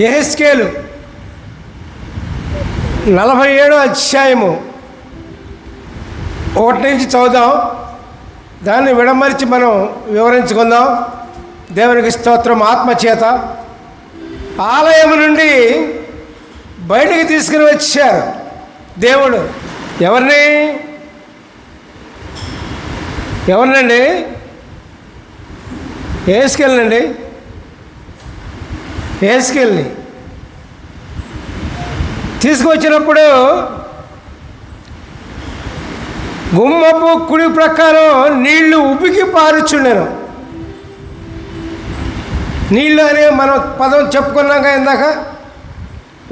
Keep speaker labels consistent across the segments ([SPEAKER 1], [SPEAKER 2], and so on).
[SPEAKER 1] ఎహెస్కేలు నలభై ఏడో అధ్యాయము. ఒకటి నుంచి చదువుదాం. దాన్ని విడమరిచి మనం వివరించుకుందాం. దేవునికి స్తోత్రం ఆత్మచేత. ఆలయం నుండి బయటికి తీసుకుని వచ్చారు దేవుడు. ఎవరిని? ఎవరినండి? ఏసుకెళ్ళండి ఏసుకెళ్ళి తీసుకొచ్చినప్పుడు గుమ్మపు కుడి ప్రకారం నీళ్ళు ఉబ్బికి పారుచుండెను. నీళ్ళు అనే మనం పదం చెప్పుకున్నాక ఇందాక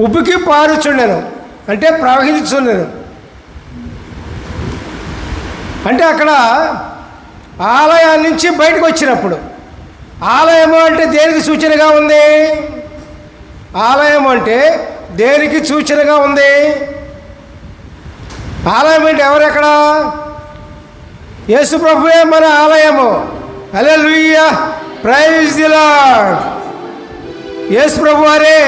[SPEAKER 1] ఉబ్బికి పారుచుండెను అంటే ప్రవహించుండెను. అంటే అక్కడ ఆలయం నుంచి బయటకు వచ్చినప్పుడు ఆలయము అంటే దేనికి సూచనగా ఉంది? ఆలయం అంటే దేనికి సూచనగా ఉంది? ఆలయం అంటే ఎవరెక్కడ? యేసు ప్రభువే మన ఆలయము. Alleluia praise the Lord Yesu ప్రభు వారే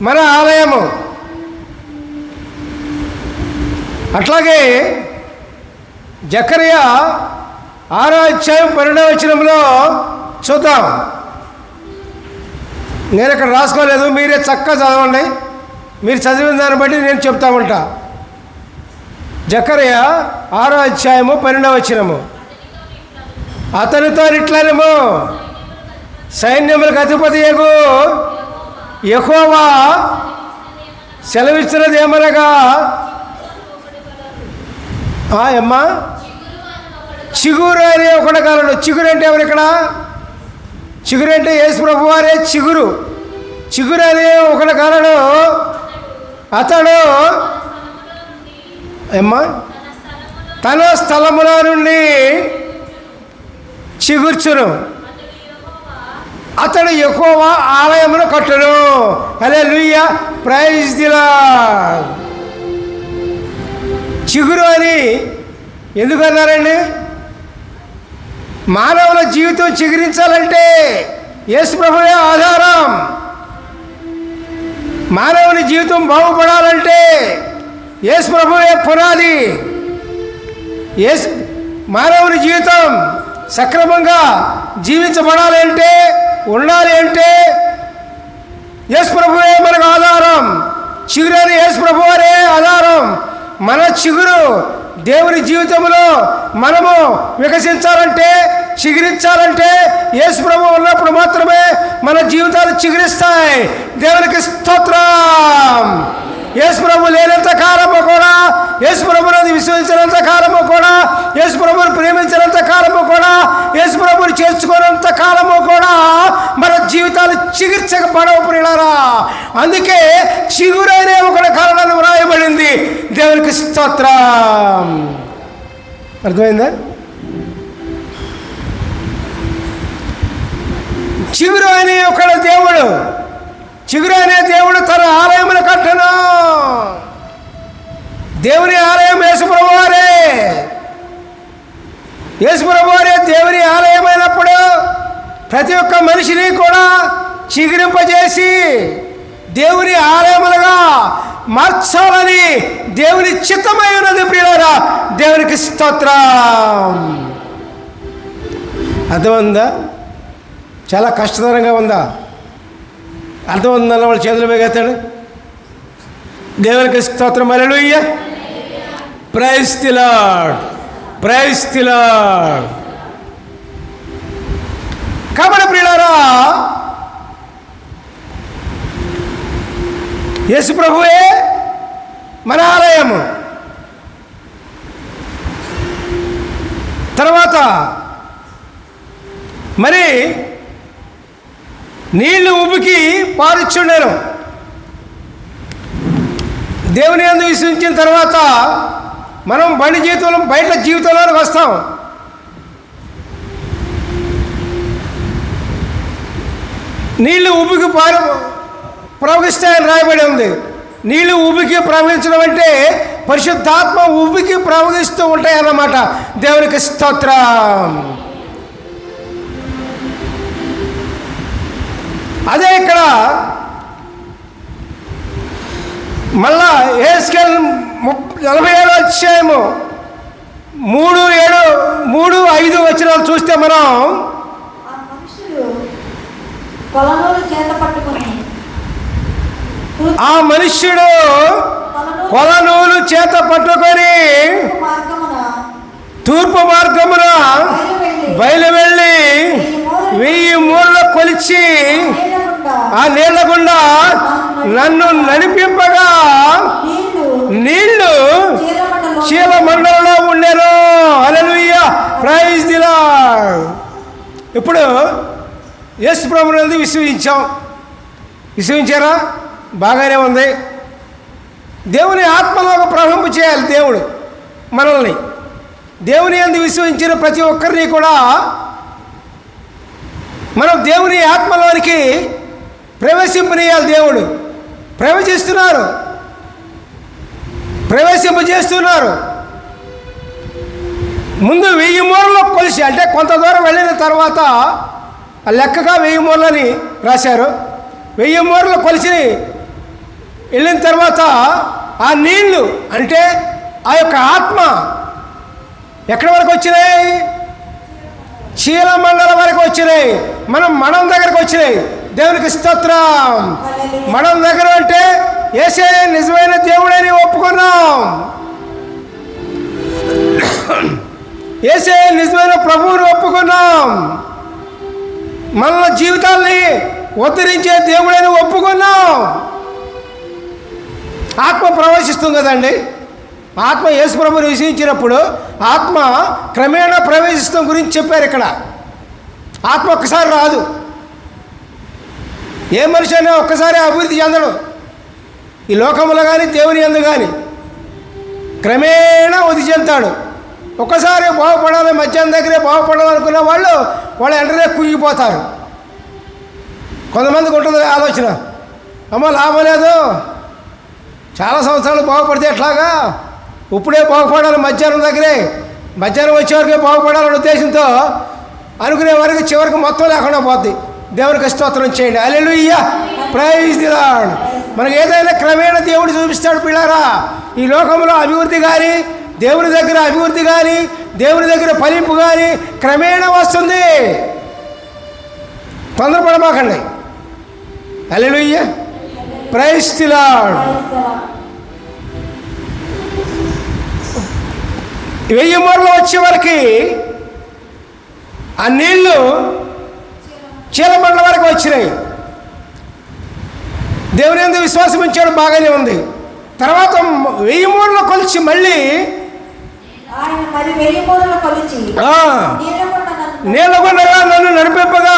[SPEAKER 1] మన ఆలయము. అట్లాగే జకరియా ఆరో అధ్యాయం పన్నెండవ చూద్దాం. నేను ఇక్కడ రాసుకోలేదు మీరే చక్కగా చదవండి. మీరు చదివిన దాన్ని బట్టి నేను చెప్తా ఉంటా. జకరయ్య ఆరో అధ్యాయము పన్నెండవ వచ్చినము అతనితో ఇట్లనేమో సైన్యములకు అధిపతి ఏగు? యహోవా సెలవిస్తున్నది ఏమనగా? అమ్మా చిగురు అని ఒకటి కలడు. చిగురు అంటే ఎవరు ఇక్కడ? చిగురు అంటే యేసు ప్రభు వారే చిగురు. చిగురు అనే ఒకటి కాలంలో అతడు అమ్మా తన స్థలములో నుండి చిగుర్చును. అతడు ఎక్కువ ఆలయమును కట్టును. అదే లూయ ప్రైజ్ దిలా చిగురు అని ఎందుకన్నారండి మానవుల జీవితం చిగురించాలంటే యేసుప్రభువే ఆధారం. మానవుని జీవితం బాగుపడాలంటే యేసుప్రభువే పునాది. యేసు మానవుని జీవితం సక్రమంగా జీవించబడాలి అంటే ఉండాలి అంటే యేసుప్రభువే మనకు ఆధారం. చిగురని యేసు ప్రభువారే ఆధారం. మన చిగురు దేవుని జీవితంలో మనము వికసించాలంటే చిగురించాలంటే యేసు ప్రభు ఉన్నప్పుడు మాత్రమే మన జీవితాలు చిగురిస్తాయి. దేవునికి స్తోత్రం. యేసుప్రభు లేనంత కాలము కూడా యేసుప్రభుని విశ్వసించినంత కాలము కూడా యేసుప్రభుని ప్రేమించినంత కాలము కూడా యేసుప్రభుని చేర్చుకున్నంత కాలము కూడా మన జీవితాలు చికిత్సకపడవు ప్రియులరా. అందుకే చిగురైన ఒకటి కారణాన్ని వ్రాయబడింది. దేవునికి స్తోత్రం. అర్థమైందా? చిగురు అనే ఒకడు దేవుడు చిగురు అనే దేవుడు తన ఆలయములు కట్టను దేవుని ఆలయం యేసుప్రభు వారే యేసుప్రభు వారే దేవుని ఆలయమైనప్పుడు ప్రతి ఒక్క మనిషిని కూడా చిగురింపజేసి దేవుని ఆలయములుగా మార్చాలని దేవుని చిత్తమై ఉన్నది ప్రియులారా. దేవునికి స్తోత్రం. అర్థమైందా? చాలా కష్టతరంగా ఉందా? అర్థం ఉందన్న వాళ్ళ చేతులు వేగెత్తాడు దేవునికి స్తోత్రం. అలెలుయ్య ప్రైజ్ తిలాడ్ ప్రైజ్ తిలాడ్ కాబట్టి ప్రియులారా. యేసు ప్రభువే మన ఆలయము. తర్వాత మరి నీళ్ళు ఉబికి పారుచుండెను. దేవుని అందు విశ్వించిన తర్వాత మనం బండి జీవితంలో బయట జీవితంలోనే వస్తాం. నీళ్ళు ఉబికి పారు ప్రవహిస్తాయని రాయబడి ఉంది. నీళ్ళు ఉబికి ప్రవహించడం అంటే పరిశుద్ధాత్మ ఉబికి ప్రవహిస్తూ ఉంటాయి అన్నమాట దేవునికి స్తోత్రం. అదే ఇక్కడ మళ్ళా ఏ స్కేల్ నలభై ఏడు అధ్యాయము. మూడు ఏడు మూడు ఐదు వచ్చిన చూస్తే మనం
[SPEAKER 2] ఆ
[SPEAKER 1] మనుష్యుడు
[SPEAKER 2] కొలనూలు
[SPEAKER 1] చేత పట్టుకొని తూర్పు మార్గమున
[SPEAKER 2] బయలు వెళ్ళి
[SPEAKER 1] వెయ్యి మూల కొలిచి ఆ నీళ్ళ గుండా నన్ను నడిపింపగా నీళ్ళు
[SPEAKER 2] చీల
[SPEAKER 1] శీల మండలంలో ఉండేరు అలలుయ్య ప్రైజ్ దిలా ఇప్పుడు యేసు ప్రభునందు విశ్వసించాం. విశ్వసించారా? బాగానే ఉంది. దేవుని ఆత్మలో ఒక ప్రారంభం చేయాలి దేవుడు మనల్ని. దేవుని అందు విశ్వసించిన ప్రతి ఒక్కరిని కూడా మనం దేవుని ఆత్మలోనికి ప్రవేశింపనీయాలి దేవుడు. ప్రవేశిస్తున్నారు. ప్రవేశింపజేస్తున్నారు. ముందు వెయ్యి మూరలో కొలిసి అంటే కొంత దూరం వెళ్ళిన తర్వాత ఆ లెక్కగా వెయ్యి మూరలని రాశారు. వెయ్యి మూరలు కొలిసి వెళ్ళిన తర్వాత ఆ నీళ్ళు అంటే ఆ యొక్క ఆత్మ ఎక్కడి వరకు వచ్చినాయి? చీల మండలం వరకు వచ్చినాయి. మనం మనం దగ్గరకు వచ్చినాయి. దేవునికి స్తోత్రం. మనం దగ్గర అంటే ఏసే నిజమైన దేవుడని ఒప్పుకున్నాం ఏసే నిజమైన ప్రభువుని ఒప్పుకున్నాం మన జీవితాల్ని ఉద్ధరించే దేవుడని ఒప్పుకున్నాం ఆత్మ ప్రవేశిస్తుంది కదండి. ఆత్మ యేసుప్రభుని విషయించినప్పుడు ఆత్మ క్రమేణా ప్రవేశిస్తాం గురించి చెప్పారు ఇక్కడ. ఆత్మ ఒక్కసారి రాదు. ఏ మనిషి అయినా ఒక్కసారి అభివృద్ధి చెందడు. ఈ లోకంలో కానీ దేవుని ఎందు కానీ క్రమేణా వృద్ధి చెందుతాడు ఒక్కసారి బాగుపడాలి మధ్యాహ్నం దగ్గరే బాగుపడాలనుకున్న వాళ్ళు వాళ్ళు వెంటనే కుయ్యిపోతారు కొంతమందికి ఉంటుంది ఆలోచన అమ్మ లాభం లేదు. చాలా సంవత్సరాలు బాగుపడితే ఎట్లాగా? ఇప్పుడే బాగుపడాలి మధ్యాహ్నం దగ్గరే. మధ్యాహ్నం వచ్చేవరకే బాగుపడాలనే ఉద్దేశంతో అనుకునే వరకు చివరికి మొత్తం లేకుండా పోద్ది. దేవునికి స్తోత్రం చేయండి. అల్లెలుయ్య ప్రైజ్ దిలాడు మనకి ఏదైనా క్రమేణా దేవుడు చూపిస్తాడు పిల్లారా? ఈ లోకంలో అభివృద్ధి కానీ దేవుని దగ్గర అభివృద్ధి కానీ దేవుని దగ్గర ఫలింపు కానీ క్రమేణా వస్తుంది. తొందరపడమాకండి. అల్లెలుయ్య ప్రైజ్ వెయ్యి మూరలు వచ్చే వరకు ఆ నీళ్ళు చీలమండల వరకు వచ్చినాయి. దేవుని ఎందు విశ్వాసం ఉంచాడు బాగానే ఉంది. తర్వాత వెయ్యి మూరలు కొలిచి మళ్ళీ నీళ్ళగుండగా నన్ను నడిపింపగా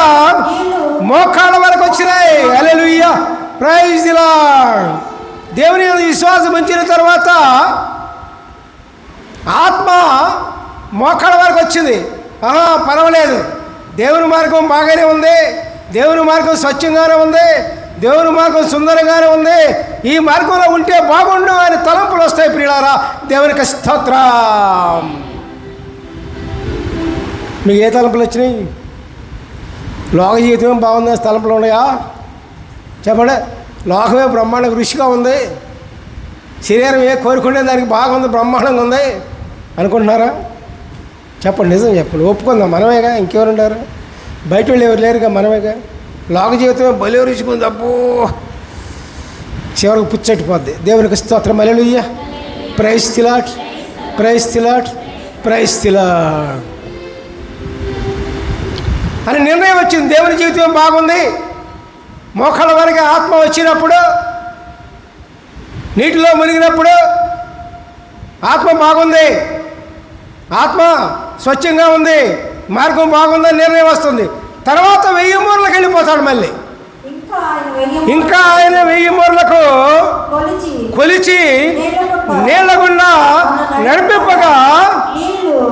[SPEAKER 1] మోకాళ్ళ వరకు వచ్చినాయి. అలెలుయ్య ప్రైజ్ దేవుని విశ్వాసం ఉంచిన తర్వాత ఆత్మ మోకాళ్ళ వరకు వచ్చింది. ఆహా పర్వాలేదు. దేవుని మార్గం బాగానే ఉంది. దేవుని మార్గం స్వచ్ఛంగానే ఉంది. దేవుని మార్గం సుందరంగానే ఉంది. ఈ మార్గంలో ఉంటే బాగుండు అని తలంపులు వస్తాయి ప్రియులారా. దేవునికి స్తోత్రం. మీకు ఏ తలంపులు వచ్చినాయి? లోక జీవితం బాగుంది తలంపులు ఉన్నాయా? చెప్పండి. లోకమే బ్రహ్మాండ రుచిగా ఉంది. శరీరం ఏ కోరుకుంటే దానికి బాగుంది బ్రహ్మాండంగా ఉంది అనుకుంటున్నారా? చెప్పండి నిజం చెప్పండి. ఒప్పుకుందాం. మనమేగా? ఇంకెవరు ఉంటారు బయట వాళ్ళు ఎవరు లేరుగా మనమేగా? లోక జీవితమే బలేరుచుకుంది అబ్బో! చివరికి పుచ్చట్టిపోద్ది దేవునికి స్తోత్రం. Alleluia praise the Lord praise the Lord praise the Lord అని నిర్ణయం వచ్చింది. దేవుని జీవితం బాగుంది. మోకాళ్ళ వరకు ఆత్మ వచ్చినప్పుడు నీటిలో మునిగినప్పుడు ఆత్మ బాగుంది. ఆత్మ స్వచ్ఛంగా ఉంది. మార్గం బాగుందని నిర్ణయం వస్తుంది. తర్వాత వెయ్యి మూరలకు వెళ్ళిపోతాడు మళ్ళీ.
[SPEAKER 2] ఇంకా ఆయన వెయ్యి
[SPEAKER 1] మూరలకు
[SPEAKER 2] కొలిచి
[SPEAKER 1] కొలిచి
[SPEAKER 2] నీళ్ళగుండా
[SPEAKER 1] నీళ్ళ గుండా నడిపింపగా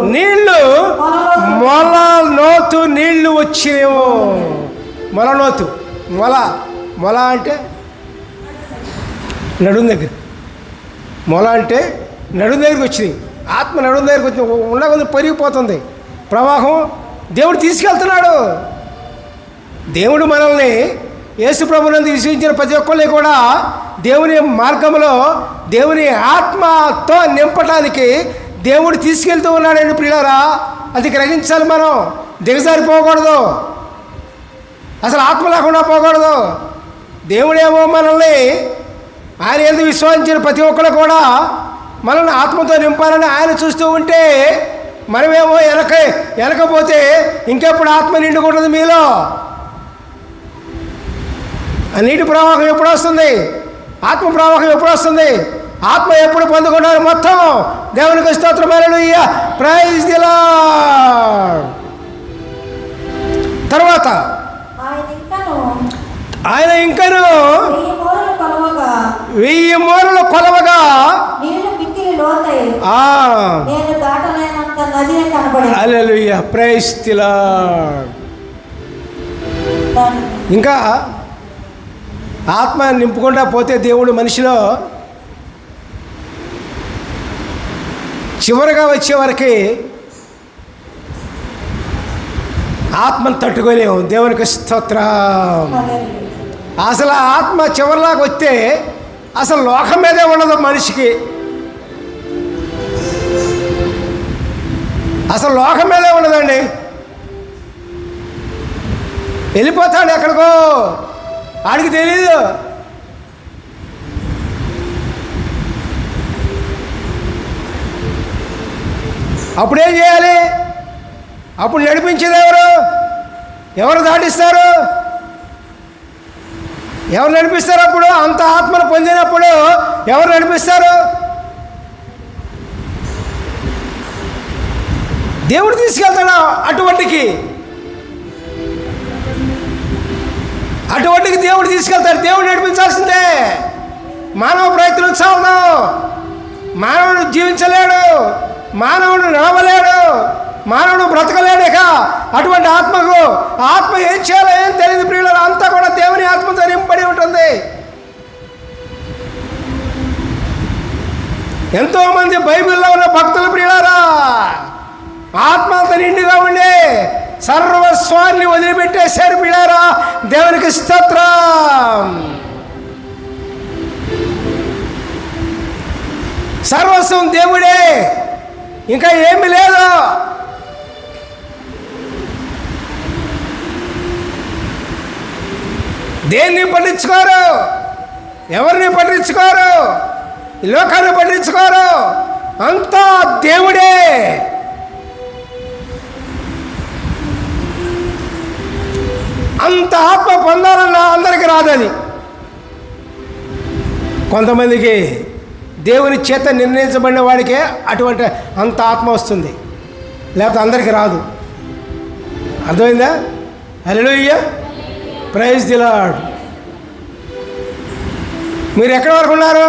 [SPEAKER 1] నీళ్ళు మొల నోతు నీళ్ళు వచ్చేమో మొల నోతు. మొల. మొల అంటే నడుం దగ్గర. మొల అంటే నడుం దగ్గరికి వచ్చింది. ఆత్మ నడుం దగ్గరికి వచ్చి ఉండకుండా పెరిగిపోతుంది. ప్రవాహం దేవుడు తీసుకెళ్తున్నాడు. దేవుడు మనల్ని యేసు విశ్వించిన విశ్వసించిన ప్రతి ఒక్కరిని కూడా దేవుని మార్గంలో దేవుని ఆత్మతో నింపడానికి దేవుడు తీసుకెళ్తూ ఉన్నాడండి ప్రియులారా. అది గ్రహించాలి మనం. దిగజారిపోకూడదు అసలు ఆత్మ లేకుండా పోకూడదు. దేవుడేమో మనల్ని ఆయన ఎందుకు విశ్వసించిన ప్రతి ఒక్కరు కూడా మనల్ని ఆత్మతో నింపాలని ఆయన చూస్తూ ఉంటే మనమేమో వెనక వెనకపోతే ఇంకెప్పుడు ఆత్మ నిండుకుంటుంది మీలో. నీటి ప్రవాహం ఎప్పుడు వస్తుంది? ఆత్మ ప్రవాహం ఎప్పుడు వస్తుంది? ఆత్మ ఎప్పుడు పొందుకున్నారు మొత్తం? దేవునికి స్తోత్రమైన ప్రైజ్ దిలా తర్వాత
[SPEAKER 2] ఆయన ఇంకను వెయ్యి మూరలు కొలవగా.
[SPEAKER 1] దిలా ఇంకా ఆత్మ నింపుకుండా పోతే దేవుడు మనిషిలో చివరిగా వచ్చే వరకు ఆత్మను తట్టుకోలేము దేవునికి స్తోత్రం. అసలు ఆత్మ చివరిలాగా వస్తే అసలు లోకం మీదే ఉండదు మనిషికి. అసలు లోకం మీదే ఉండదండి. వెళ్ళిపోతాడు ఎక్కడికో. ఆడికి తెలియదు అప్పుడేం చేయాలి? అప్పుడు నడిపించేది ఎవరు? ఎవరు దాటిస్తారు? ఎవరు నడిపిస్తారు అప్పుడు? అంత ఆత్మను పొందినప్పుడు ఎవరు నడిపిస్తారు? దేవుడు తీసుకెళ్తాడు అటువంటికి. అటువంటికి దేవుడు తీసుకెళ్తాడు. దేవుడు నడిపించాల్సిందే. మానవ ప్రయత్నం చాలదు. మానవుడు జీవించలేడు. మానవుడు నడవలేడు. మానవుడు బ్రతకలేడు ఇక. అటువంటి ఆత్మకు ఆత్మ ఏం చేయాలో ఏం తెలియదు ప్రియులు అంతా కూడా దేవుని ఆత్మతో నింపడి ఉంటుంది. ఎంతోమంది బైబిల్లో ఉన్న భక్తులు ప్రియులారా ఆత్మతో నిండుగా ఉండే సర్వస్వాన్ని వదిలిపెట్టేశారు పిల్లారా దేవునికి స్తోత్రం. సర్వస్వం దేవుడే. ఇంకా ఏమి లేదు. దేన్ని పట్టించుకోరు? ఎవరిని పట్టించుకోరు? లోకాన్ని పట్టించుకోరు? అంతా దేవుడే. అంత ఆత్మ పొందాలన్న అందరికీ రాదని. కొంతమందికి దేవుని చేత నిర్ణయించబడిన వాడికే అటువంటి అంత ఆత్మ వస్తుంది. లేకపోతే అందరికీ రాదు. అర్థమైందా? హలోయ్య ప్రైజ్ దిలాడ్ మీరు ఎక్కడి వరకు ఉన్నారు?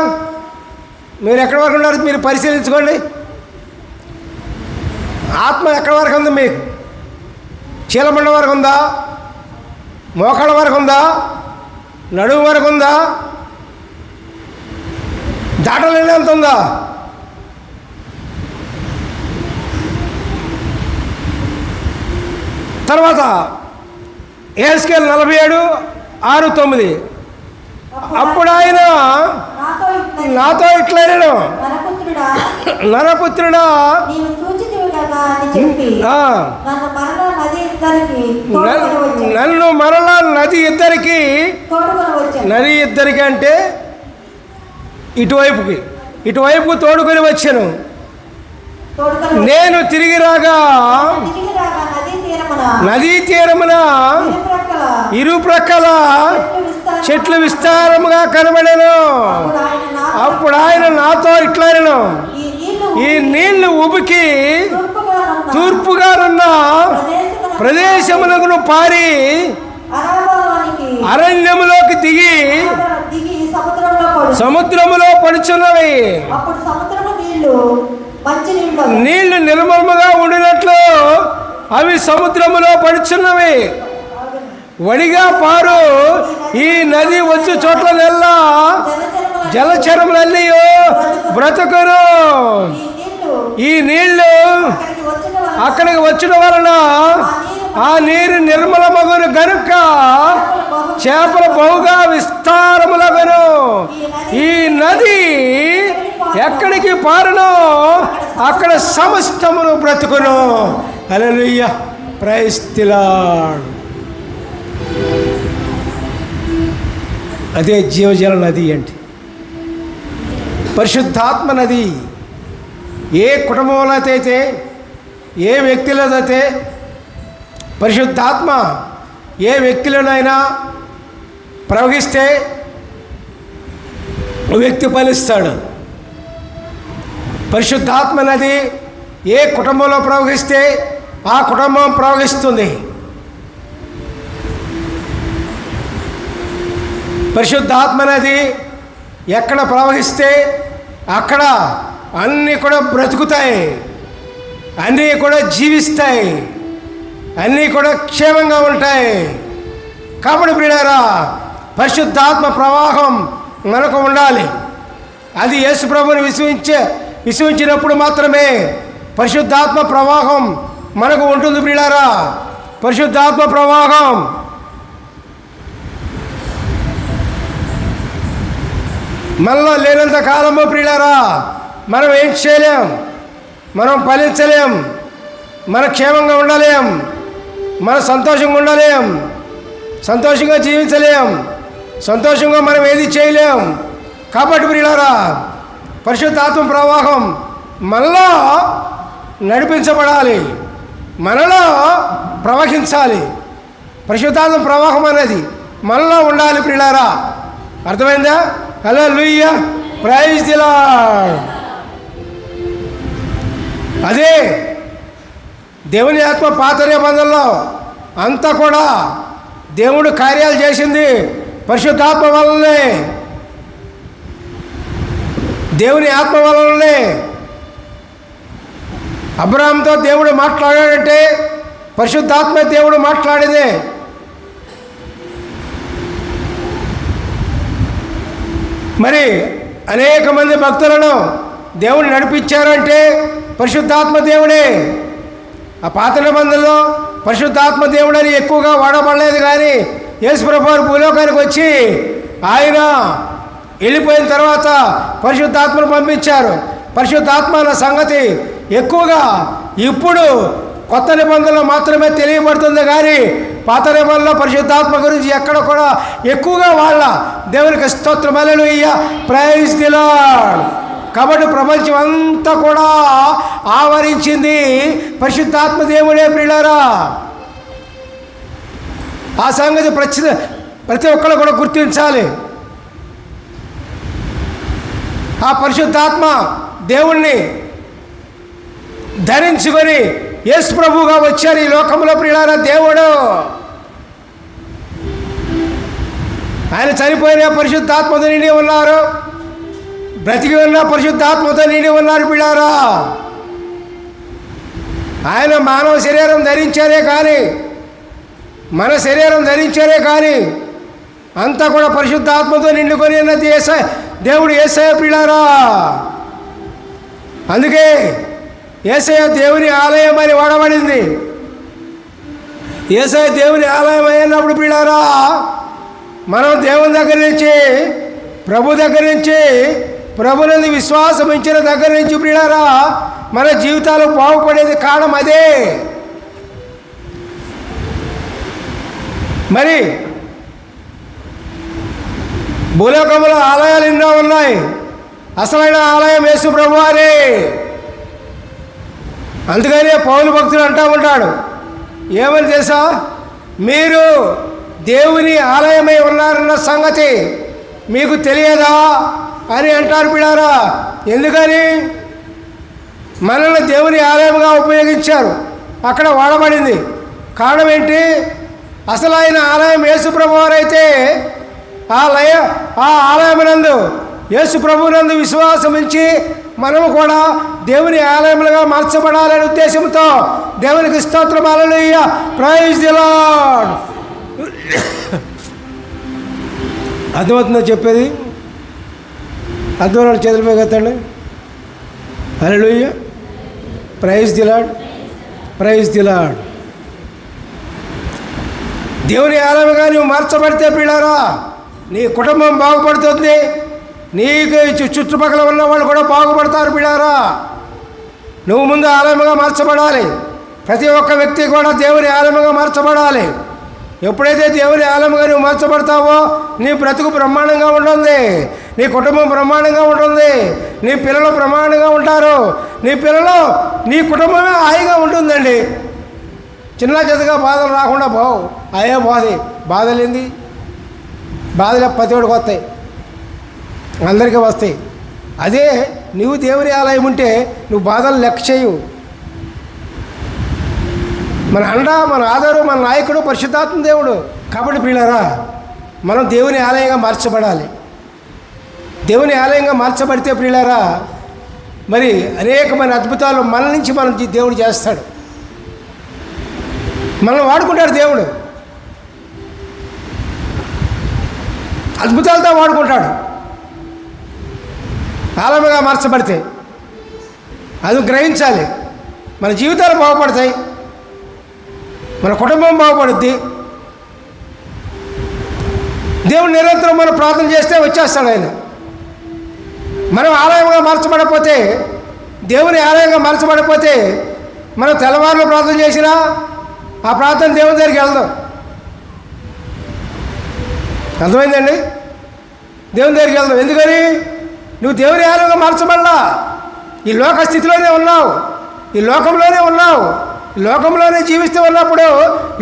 [SPEAKER 1] మీరు ఎక్కడి వరకు ఉన్నారు? మీరు పరిశీలించుకోండి. ఆత్మ ఎక్కడి వరకు ఉంది మీకు? చీలమండ వరకు ఉందా? మోకాళ్ళ వరకు ఉందా నడుము వరకు ఉందా దాటలేనంత ఉందా? తర్వాత ఏస్కేల్ నలభై ఏడు ఆరు తొమ్మిది. అప్పుడు ఆయన
[SPEAKER 2] నాతో ఇట్లా
[SPEAKER 1] నేను
[SPEAKER 2] నరపుత్రుడా నన్ను మరలా నది ఇద్దరికి
[SPEAKER 1] నది ఇద్దరికి అంటే ఇటువైపుకి ఇటువైపు తోడుకొని వచ్చాను. నేను తిరిగి రాగా
[SPEAKER 2] నదీ తీరమున
[SPEAKER 1] ఇరు ప్రక్కల
[SPEAKER 2] చెట్లు విస్తారముగా
[SPEAKER 1] కనబడను.
[SPEAKER 2] అప్పుడు ఆయన నాతో
[SPEAKER 1] ఇట్లనను
[SPEAKER 2] ఈ
[SPEAKER 1] నీళ్ళు ఉబికి
[SPEAKER 2] తూర్పుగా ఉన్న
[SPEAKER 1] తూర్పుగానున్న
[SPEAKER 2] ప్రదేశమున
[SPEAKER 1] పారి అరణ్యములోకి దిగి సముద్రములో పడుచున్నవి. నీళ్ళు నిర్మలముగా ఉండినట్లు అవి సముద్రములో పడుచున్నవి. వడిగా పారు ఈ నది వచ్చు చోట్ల నెల్లా
[SPEAKER 2] జలచరముల
[SPEAKER 1] జలచరములన్నీ
[SPEAKER 2] ఈ
[SPEAKER 1] నీళ్ళు
[SPEAKER 2] అక్కడికి వచ్చిన వలన ఆ నీరు
[SPEAKER 1] నిర్మలమగును గనుక చేపలు బహుగా విస్తారములగను. ఈ నది ఎక్కడికి పారునో అక్కడ సమస్తమును బ్రతుకును. అలలుయ్య ప్రైస్తిలాడ్ అదే జీవజల నది అంటే. పరిశుద్ధాత్మ నది. ఏ కుటుంబంలో అయితే ఏ వ్యక్తిలోదైతే పరిశుద్ధాత్మ ఏ వ్యక్తిలోనైనా ప్రవహిస్తే వ్యక్తి ఫలిస్తాడు. పరిశుద్ధాత్మ అనేది ఏ కుటుంబంలో ప్రవహిస్తే ఆ కుటుంబం ప్రవహిస్తుంది. పరిశుద్ధాత్మ అనేది ఎక్కడ ప్రవహిస్తే అక్కడ అన్నీ కూడా బ్రతుకుతాయి. అన్నీ కూడా జీవిస్తాయి. అన్నీ కూడా క్షేమంగా ఉంటాయి. కాబట్టి ప్రియారా పరిశుద్ధాత్మ ప్రవాహం మనకు ఉండాలి. అది యేసు ప్రభుని విశ్వించే విశ్వించినప్పుడు మాత్రమే పరిశుద్ధాత్మ ప్రవాహం మనకు ఉంటుంది ప్రియారా పరిశుద్ధాత్మ ప్రవాహం. మనలో లేనంత కాలము ప్రియులారా మనం ఏం చేయలేం. మనం ఫలించలేం. మన క్షేమంగా ఉండలేం. మన సంతోషంగా ఉండలేం. సంతోషంగా జీవించలేం. సంతోషంగా మనం ఏది చేయలేం. కాబట్టి ప్రియులారా పరిశుద్ధాత్మ ప్రవాహం మనలో నడిపించబడాలి. మనలో ప్రవహించాలి. పరిశుద్ధాత్మ ప్రవాహం అనేది మనలో ఉండాలి ప్రియులారా. అర్థమైందా? హలో లూయ్య ప్రైజ్ దిలా అదే దేవుని ఆత్మ పాత నిబంధనలో అంతా కూడా దేవుడు కార్యాలు చేసింది పరిశుద్ధాత్మ వలనే దేవుని ఆత్మ వలననే. అబ్రాహాంతో దేవుడు మాట్లాడాడంటే పరిశుద్ధాత్మ దేవుడు మాట్లాడింది. మరి అనేక మంది భక్తులను దేవుడు నడిపించారంటే పరిశుద్ధాత్మ దేవుడే ఆ పాత నిబంధనలో పరిశుద్ధాత్మ దేవుడని ఎక్కువగా వాడబడలేదు కానీ యేసుప్రభు భూలోకానికి వచ్చి ఆయన వెళ్ళిపోయిన తర్వాత పరిశుద్ధాత్మను పంపించారు. పరిశుద్ధాత్మ అన్న సంగతి ఎక్కువగా ఇప్పుడు కొత్త నిబంధనలు మాత్రమే తెలియబడుతుంది కానీ పాత నిబంధనలో పరిశుద్ధాత్మ గురించి ఎక్కడ కూడా ఎక్కువగా వాళ్ళ దేవునికి స్తోత్రమలలు ఇయ్య ప్రైజ్ దిలాడ్ కాబట్టి ప్రపంచం అంతా కూడా ఆవరించింది పరిశుద్ధాత్మ దేవుడే ప్రియులారా. ఆ సంగతి ప్రతి ప్రతి ఒక్కరు కూడా గుర్తించాలి. ఆ పరిశుద్ధాత్మ దేవుణ్ణి ధరించుకొని యేసు ప్రభువుగా వచ్చారు ఈ లోకంలో ప్రియులారా దేవుడు. ఆయన చనిపోయిన పరిశుద్ధాత్మ నిండి ఉన్నారు? బ్రతికి ఉన్న పరిశుద్ధాత్మతో నిండి ఉన్నారు పిల్లారా. ఆయన మానవ శరీరం ధరించారే కానీ మన శరీరం ధరించారే కానీ అంతా కూడా పరిశుద్ధాత్మతో నిండుకొని ఉన్నది ఏసా దేవుడు ఏసయ పిల్లారా. అందుకే ఏసయ దేవుని ఆలయం అని వాడబడింది. ఏసయ దేవుని ఆలయం అయినప్పుడు పిల్లారా మనం దేవుని దగ్గర నుంచి ప్రభు దగ్గర నుంచి ప్రభునందు విశ్వాసం ఇచ్చిన దగ్గర నుంచి ప్రియారా మన జీవితాలు బాగుపడేది కారణం అదే. మరి భూలోకంలో ఆలయాలు ఎన్నో ఉన్నాయి. అసలైన ఆలయం యేసు ప్రభువారే. అందుకనే పౌరు భక్తులు అంటూ ఉంటాడు ఏమని తెలుసా? మీరు దేవుని ఆలయమై ఉన్నారన్న సంగతి మీకు తెలియదా? అని అంటారు బిడారా. ఎందుకని? మనల్ని దేవుని ఆలయంగా ఉపయోగించారు. అక్కడ వాడబడింది. కారణం ఏంటి? అసలు ఆయన ఆలయం యేసు ప్రభువారైతే ఆ లయ ఆ ఆలయమునందు యేసుప్రభునందు విశ్వాసం ఉంచి మనము కూడా దేవుని ఆలయములుగా మార్చబడాలనే ఉద్దేశంతో దేవునికి స్తోత్రం. అలలుయ్య ప్రైజ్ ది అర్థమవుతుందో చెప్పేది? అర్థమైన చేతుల మీద ఎత్తండి. Alleluia praise the Lord praise the దేవుని ఆలయంగా నువ్వు మార్చబడితే పిల్లారా నీ కుటుంబం బాగుపడుతుంది. నీకు చుట్టుపక్కల ఉన్న వాళ్ళు కూడా బాగుపడతారు పిల్లారా నువ్వు ముందు ఆలయముగా మార్చబడాలి. ప్రతి ఒక్క వ్యక్తి కూడా దేవుని ఆలయముగా మార్చబడాలి. ఎప్పుడైతే దేవుని ఆలయముగా నువ్వు మార్చబడతావో నీ బ్రతుకు బ్రహ్మాండంగా ఉంటుంది. నీ కుటుంబం బ్రహ్మాండంగా ఉంటుంది. నీ పిల్లలు బ్రహ్మాండంగా ఉంటారు. నీ పిల్లలు నీ కుటుంబమే హాయిగా ఉంటుందండి. చిన్న చిన్నగా బాధలు రాకుండా పోవు అయ్యే బాధే. బాధలేంది బాధలే ప్రతివాడికి వస్తాయి. అందరికీ వస్తాయి. అదే నువ్వు దేవుని ఆలయం ఉంటే నువ్వు బాధలు లెక్క చేయవు. మన అండ మన ఆధారు మన నాయకుడు పరిశుద్ధాత్మ దేవుడు. కాబట్టి పిల్లరా మనం దేవుని ఆలయంగా మార్చబడాలి. దేవుని ఆలయంగా మార్చబడితే పిల్లరా మరి అనేకమైన అద్భుతాలు మన నుంచి మనం దేవుడు చేస్తాడు. మనం వాడుకుంటాడు దేవుడు. అద్భుతాలతో వాడుకుంటాడు. ఆలముగా మార్చబడితే అది గ్రహించాలి. మన జీవితాలు బాగుపడతాయి. మన కుటుంబం బాగుపడుద్ది. దేవుడు నిరంతరం మనం ప్రార్థన చేస్తే వచ్చేస్తాడు ఆయన. మనం ఆలయంగా మార్చబడకపోతే దేవుని ఆలయంగా మార్చబడకపోతే మనం తెల్లవారులు ప్రార్థన చేసినా ఆ ప్రార్థన దేవుని దగ్గరికి వెళ్దాం. అర్థమైందండి? దేవుని దగ్గరికి వెళ్దాం. ఎందుకని? నువ్వు దేవుని ఆలయంగా మార్చబడలా. ఈ లోక స్థితిలోనే ఉన్నావు. ఈ లోకంలోనే ఉన్నావు. లోకంలోనే జీవిస్తూ ఉన్నప్పుడు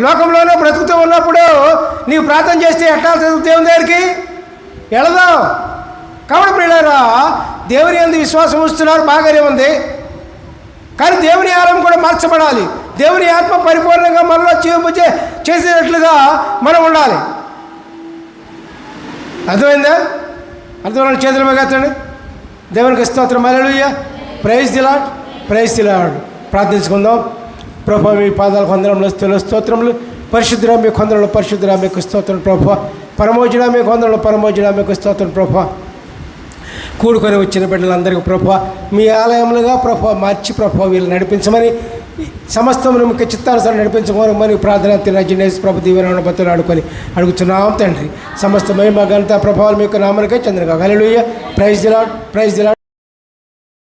[SPEAKER 1] లోకంలోనే బ్రతుకుతూ ఉన్నప్పుడు నీవు ప్రార్థన చేస్తే ఎట్లా చదువు దేవుని దగ్గరికి వెళదాం కాబట్టి ప్రియులారా దేవుని ఎందు విశ్వాసం ఉంచుతున్నారు బాగానే ఉంది. కానీ దేవుని ఆలయం కూడా మార్చబడాలి. దేవుని ఆత్మ పరిపూర్ణంగా మనలో జీవించే చేసేటట్లుగా మనం ఉండాలి. అర్థమైందా? అర్థమైన చేతులు బాగెత్తండి దేవునికి స్తోత్రం. అలలుయ్య ప్రైజ్ దిలాడ్ ప్రైజ్ దిలాడ్ ప్రార్థించుకుందాం. ప్రభు మీ పాదాల కొందరంలో స్థుల స్తోత్రములు. పరిశుద్ధ మీ కొందరంలో పరిశుద్ధ మీకు స్తోత్రం ప్రభు. పరమోజుడా మీ కొందరంలో పరమోజుడా మీకు స్తోత్రం ప్రభు. కూడుకొని వచ్చిన బిడ్డలందరికీ ప్రభు మీ ఆలయములుగా ప్రభు మార్చి ప్రభు వీళ్ళు నడిపించమని సమస్తమును ముఖ్య చిత్తానుసారం నడిపించమని ప్రార్థన తినజనేసి ప్రభు దీవెన భక్తులు ఆడుకొని అడుగుతున్నాం తండ్రి. సమస్త మహిమ ఘనత ప్రభావాలు మీకు నామనికే చంద్రగా. హల్లెలూయా ప్రైజ్ దిలాడ్ ప్రైజ్ దిలాడ్